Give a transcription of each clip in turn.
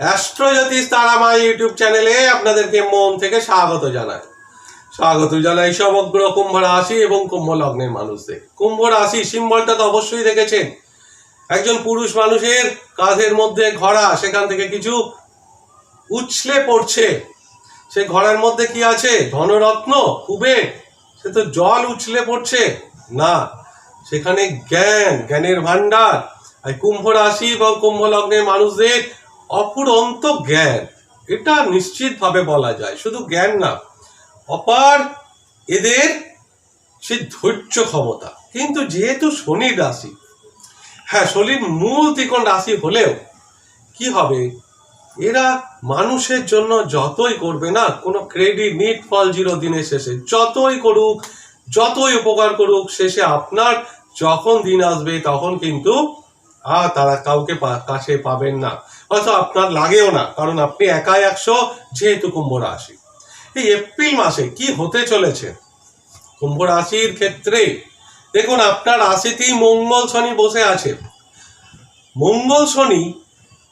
অ্যাস্ট্রোজ্যোতিষ Tara Maa YouTube চ্যানেলে আপনাদেরকে মন থেকে স্বাগত জানাই স্বাগত জানাই সমগ্র কুম্ভ রাশি এবং কুম্ভ লগ্নের মানুষদের। কুম্ভ রাশি সিম্বলটা তো অবশ্যই দেখেছেন। একজন পুরুষ মানুষের কাঁধের মধ্যে সেখান থেকে কিছু উছলে পড়ছে। সে ঘোড়ার মধ্যে কি আছে? ধনরত্ন, কুবের। সে তো জল উছলে পড়ছে। না, সেখানে জ্ঞান, জ্ঞানের ভান্ডার আর কুম্ভ রাশি বা কুম্ভ লগ্নের মানুষদের অপুরন্ত জ্ঞান। এটা নিশ্চিতভাবে বলা যায়। শুধু জ্ঞান না, অপার এদের সে ধৈর্য ক্ষমতা। কিন্তু যেহেতু শনির রাশি হ্যাঁ শনির মূল ত্রিকোণ রাশি হলেও কি হবে? এরা মানুষের জন্য যতই করবে না, কোনো ক্রেডিট নিট ফল জিরো দিনের শেষে যতই করুক, যতই উপকার করুক, শেষে আপনার যখন দিন আসবে তখন কিন্তু আর তারা কাউকে কাছে পাবেন না। হয়তো আপনার লাগেও না, কারণ আপনি একাই একশো, যেহেতু কুম্ভ রাশি। এই এপ্রিল মাসে কি হতে চলেছে? কুম্ভ রাশির ক্ষেত্রে, দেখুন, আপনার রাশিতেই মঙ্গল শনি বসে আছে। মঙ্গল শনি,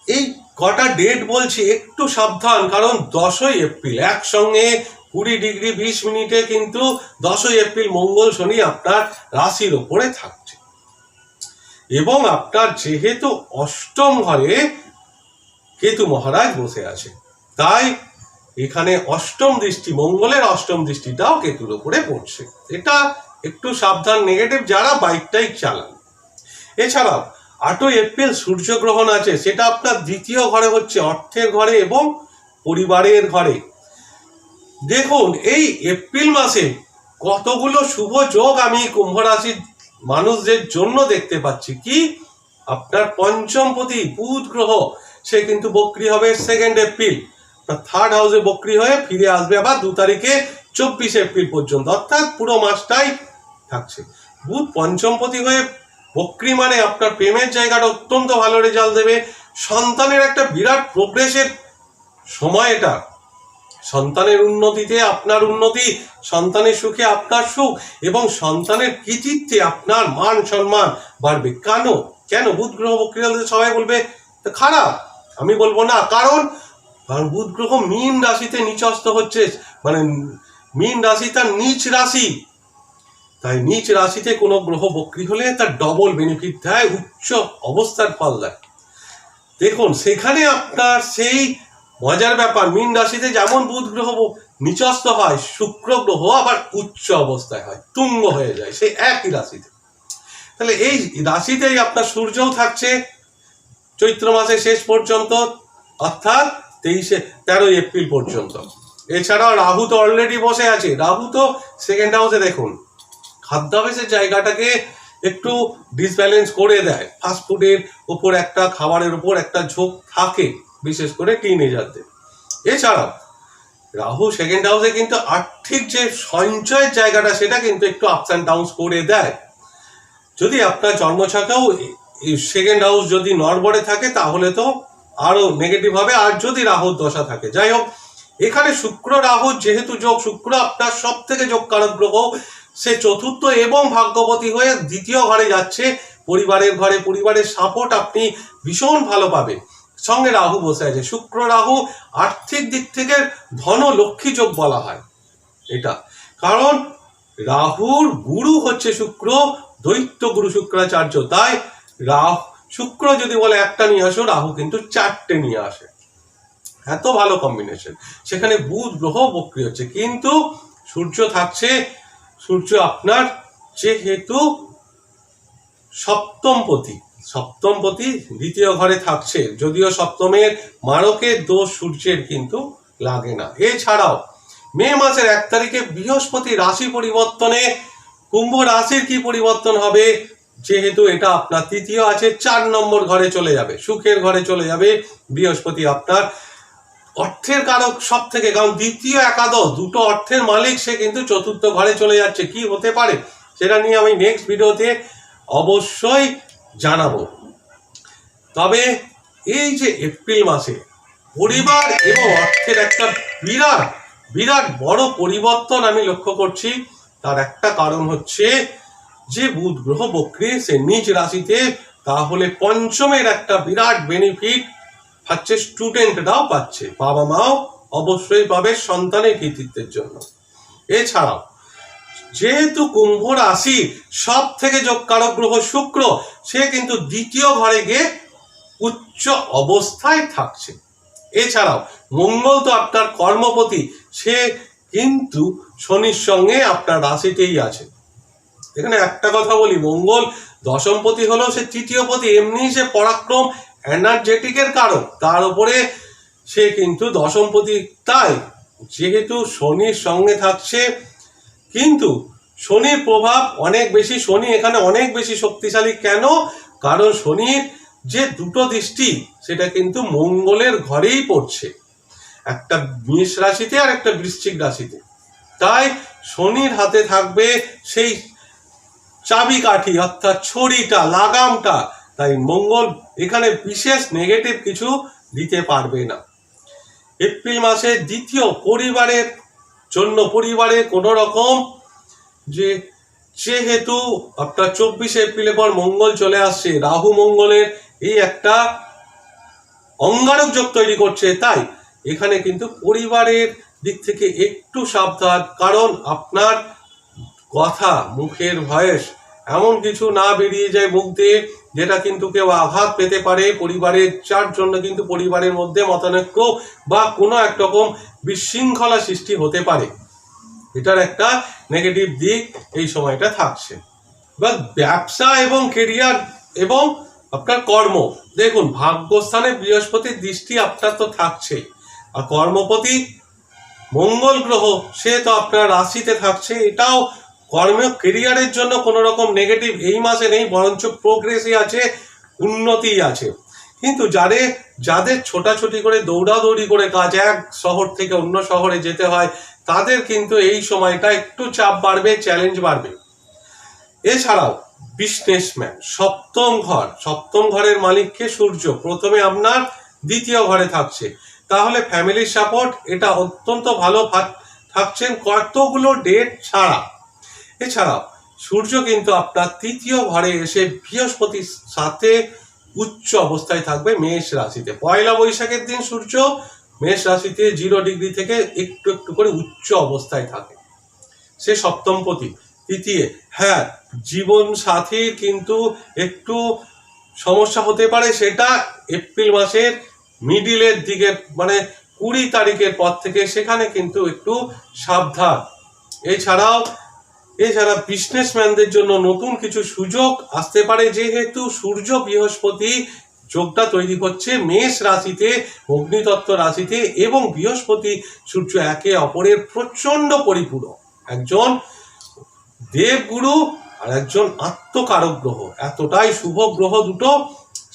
এই কটা ডেট বলছি, একটু সাবধান, কারণ দশই এপ্রিল, একসঙ্গে কুড়ি ডিগ্রি বিশ মিনিটে কিন্তু দশই এপ্রিল মঙ্গল শনি আপনার রাশির ওপরে থাকছে। এবং আপনার যেহেতু অষ্টম ঘরে কেতু মহারাজ বসে আছে, তাই এখানে অষ্টম দৃষ্টি, মঙ্গলের অষ্টম দৃষ্টিটাও কেতুর উপরে পড়ছে। এটা একটু সাবধান নেগেটিভ যারা বাইকটাই চালান। এছাড়াও, আটই এপ্রিল সূর্যগ্রহণ আছে, সেটা আপনার দ্বিতীয় ঘরে হচ্ছে অর্থের ঘরে এবং পরিবারের ঘরে। দেখুন, এই এপ্রিল মাসে কতগুলো শুভ যোগ আমি কুম্ভ রাশির মানুষদের জন্য দেখতে পাচ্ছি কি? আপনার পঞ্চমপতি বুধ গ্রহ, সে কিন্তু বক্রি হবে সেকেন্ড এপ্রিল থার্ড হাউসে বক্রি হয়ে ফিরে আসবে আবার দু তারিখে চব্বিশে এপ্রিল পর্যন্ত। অর্থাৎ পুরো মাসটাই থাকছে। বুধ পঞ্চমপতি হয়ে বক্রি মানে আপনার প্রেমের জায়গাটা অত্যন্ত ভালো রেজাল্ট দেবে। সন্তানের একটা বিরাট প্রোগ্রেসের সময় এটা। সন্তানের উন্নতিতে আপনার উন্নতি, সন্তানের সুখে আপনার সুখ এবং সন্তানের কৃতিত্বে আপনার মান সম্মান বাড়বে। কেন? কেন? বুধ, গ্রহ বক্রিয়া সবাই বলবে, "তো খারাপ। আমি বলব না, কারণ কারণ বুধ, গ্রহ মীন রাশিতে নিচস্ত হচ্ছে মানে মীন রাশি তার নিচ রাশি। তাই নিচ রাশিতে কোনো গ্রহ, বক্রি হলে তার ডবল বেনিফিট দেয়, উচ্চ অবস্থার ফল দেয়। দেখুন, সেখানে আপনার সেই মজার ব্যাপার, মীন রাশিতে যেমন বুধ গ্রহ নিচস্ত হয়, শুক্র গ্রহ আবার উচ্চ অবস্থায় হয়, তুঙ্গ হয়ে যায় সেই একই রাশিতে। তাহলে এই রাশিতেই আপনার সূর্যও থাকছে চৈত্র মাসের শেষ পর্যন্ত, অর্থাৎ তেইশে, তেরোই এপ্রিল পর্যন্ত। এছাড়াও রাহু তো অলরেডি বসে আছে, রাহু তো সেকেন্ড হাউসে দেখুন, খাদ্যাভ্যাসের জায়গাটাকে একটু ডিসব্যালেন্স করে দেয়। ফাস্টফুডের উপর একটা, খাবারের উপর একটা ঝোঁক থাকে। বিশেষ করে টিনেজারদের এছাড়াও, রাহু সেকেন্ড হাউসে কিন্তু আর্থিক যে সঞ্চয়ের জায়গাটা, সেটা কিন্তু একটু আপস অ্যান্ড ডাউনস করে দেয়। যদি আপনার জন্মছকেও সেকেন্ড হাউস যদি নড়বড়ে থাকে, তাহলে তো আরও নেগেটিভ হবে। আর যদি রাহুর দশা থাকে, যাই হোক, এখানে শুক্র রাহু যেহেতু যোগ, শুক্র আপনার সব থেকে যোগ কারক গ্রহ। সে চতুর্থ এবং ভাগ্যবতী হয়ে দ্বিতীয় ঘরে যাচ্ছে। পরিবারের ঘরে পরিবারের সাপোর্ট আপনি ভীষণ ভালো পাবেন। সঙ্গে রাহু বসে আছে। শুক্র রাহু আর্থিক দিক থেকে ধন লক্ষ্মী যোগ বলা হয়। এটা। কারণ রাহুর গুরু হচ্ছে শুক্র, দৈত্য গুরু শুক্রাচার্য। তাই রাহু, শুক্র যদি বলে একটা নিয়ে আসো, রাহু কিন্তু চারটে নিয়ে আসে। এত ভালো কম্বিনেশন সেখানে বুধ, গ্রহ, বক্রি হচ্ছে। কিন্তু সূর্য থাকছে, সূর্য আপনার, যেহেতু সপ্তমপতি। সপ্তমপতি দ্বিতীয় ঘরে থাকছে। যদিও সপ্তমের মারকের দোষ সূর্যের কিন্তু লাগে না। এছাড়াও মে মাসের এক তারিখে বৃহস্পতি রাশি পরিবর্তনে কুম্ভ রাশির কি পরিবর্তন হবে? যেহেতু এটা আপনার তৃতীয় আছে, চার নম্বর ঘরে চলে যাবে, সুখের ঘরে চলে যাবে বৃহস্পতি আপনার। অর্থের কারক সব থেকে কারণ দ্বিতীয় একাদশ, দুটো অর্থের মালিক, সে কিন্তু চতুর্থ ঘরে চলে যাচ্ছে। কি হতে পারে? সেটা নিয়ে আমি নেক্সট ভিডিওতে অবশ্যই জানাব। তবে এই যে এপ্রিল মাসে পরিবার এবং অর্থের একটা বিরাট বিরাট বড় পরিবর্তন আমি লক্ষ্য করছি, তার একটা কারণ হচ্ছে যে বুধ গ্রহ বক্রি সে নিজ রাশিতে, তাহলে পঞ্চমের একটা বিরাট বেনিফিট হচ্ছে স্টুডেন্টরাও পাচ্ছে। বাবা মাও অবশ্যই পাবে সন্তানের কৃতিত্বের জন্য। এছাড়াও যেহেতু কুম্ভ রাশি সব থেকে যোগকারক গ্রহ শুক্র, সে কিন্তু দ্বিতীয় ঘরে গিয়ে উচ্চ অবস্থায় থাকছে। এছাড়াও মঙ্গল তো আপনার কর্মপতি, সে কিন্তু শনির সঙ্গে আপনার রাশিতেই আছে। এখানে একটা কথা বলি, মঙ্গল দশমপতি হলেও সে তৃতীয়পতি এমনি সে পরাক্রম এনার্জেটিকের কারণ তার উপরে সে কিন্তু দশমপতি তাই যেহেতু শনির সঙ্গে থাকছে কিন্তু শনির প্রভাব অনেক বেশি, শনি এখানে অনেক বেশি শক্তিশালী। কেন? কারণ শনির যে দুটো দৃষ্টি, সেটা কিন্তু মঙ্গলের ঘরেই পড়ছে। একটা মেষ রাশিতে আর একটা বৃশ্চিক রাশিতে। তাই শনির হাতে থাকবে সেই চাবিকাঠি অর্থাৎ ছড়িটা লাগামটা। তাই মঙ্গল এখানে বিশেষ নেগেটিভ কিছু দিতে পারবে না। এপ্রিল মাসের দ্বিতীয় পরিবারের জন্য পরিবারে কোনো রকম যে যেহেতু আপনার চব্বিশে এপ্রিলের পর মঙ্গল চলে আসছে, রাহু মঙ্গলের এই একটা অঙ্গারক যোগ তৈরি করছে, তাই এখানে কিন্তু পরিবারের দিক থেকে একটু সাবধান, কারণ আপনার কথা, মুখের ভয়েস এমন কিছু না বেরিয়ে যায় মুখ দিয়ে, যেটা কিন্তু কেউ আঘাত পেতে পারে। পরিবারের যার জন্য কিন্তু পরিবারের মধ্যে মতানৈক্য বা কোনো এক রকম বিশৃঙ্খলা সৃষ্টি হতে পারে। এটার একটা নেগেটিভ দিক এই সময়টা থাকছে। বা ব্যবসা এবং কেরিয়ার এবং আপনার কর্ম। দেখুন, ভাগ্যস্থানে বৃহস্পতির দৃষ্টি আপনার তো থাকছে আর কর্মপতি মঙ্গল গ্রহ, সে তো আপনার রাশিতে থাকছে। এটাও কর্ম কেরিয়ারের জন্য কোনো রকম নেগেটিভ এই মাসে নেই, বরঞ্চ প্রোগ্রেসই আছে উন্নতি আছে। কিন্তু যাদের যাদের ছোটাছুটি করে, দৌড়াদৌড়ি করে কাজ, এক শহর থেকে অন্য শহরে যেতে হয়, তাদের কিন্তু এই সময়টা একটু চাপ বাড়বে চ্যালেঞ্জ বাড়বে। এছাড়াও বিজনেসম্যান সপ্তম ঘর। সপ্তম ঘরের মালিককে সূর্য। প্রথমে আপনার, দ্বিতীয় ঘরে থাকছে। তাহলে ফ্যামিলির সাপোর্ট এটা অত্যন্ত ভালো থাকছেন কতগুলো ডেট ছাড়া এছাড়াও, সূর্য কিন্তু আপনার তৃতীয় ঘরে এসে বৃহস্পতির সাথে উচ্চ অবস্থায় থাকবে মেষ রাশিতে। পয়লা বৈশাখের দিন সূর্য মেষ রাশিতে জিরো ডিগ্রি থেকে একটু একটু করে উচ্চ অবস্থায় থাকে। সে সপ্তমপতি তৃতীয় হ্যাঁ জীবন সাথীর কিন্তু একটু সমস্যা হতে পারে, সেটা এপ্রিল মাসের মিডিলের দিকে মানে কুড়ি তারিখের পর থেকে সেখানে কিন্তু একটু সাবধান। এছাড়াও এছাড়া বিজনেসম্যানদের জন্য নতুন কিছু সুযোগ আসতে পারে, যেহেতু সূর্য বৃহস্পতি যোগটা তৈরি হচ্ছে মেষ রাশিতে, অগ্নিতত্ত্ব রাশিতে এবং বৃহস্পতি সূর্য একে অপরের প্রচণ্ড পরিপূরক। একজন দেবগুরু আর একজন আত্মকারক গ্রহ। এতটাই শুভ গ্রহ দুটো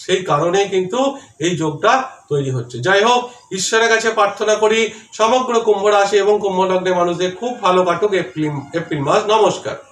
সেই কারণে কিন্তু এই যোগটা তৈরি হচ্ছে। যাই হোক, ঈশ্বরের কাছে প্রার্থনা করি, সমগ্র কুম্ভ রাশি এবং কুম্ভ লগ্নের মানুষদের খুব ভালো কাটুক, এপ্রিল এপ্রিল মাস। নমস্কার।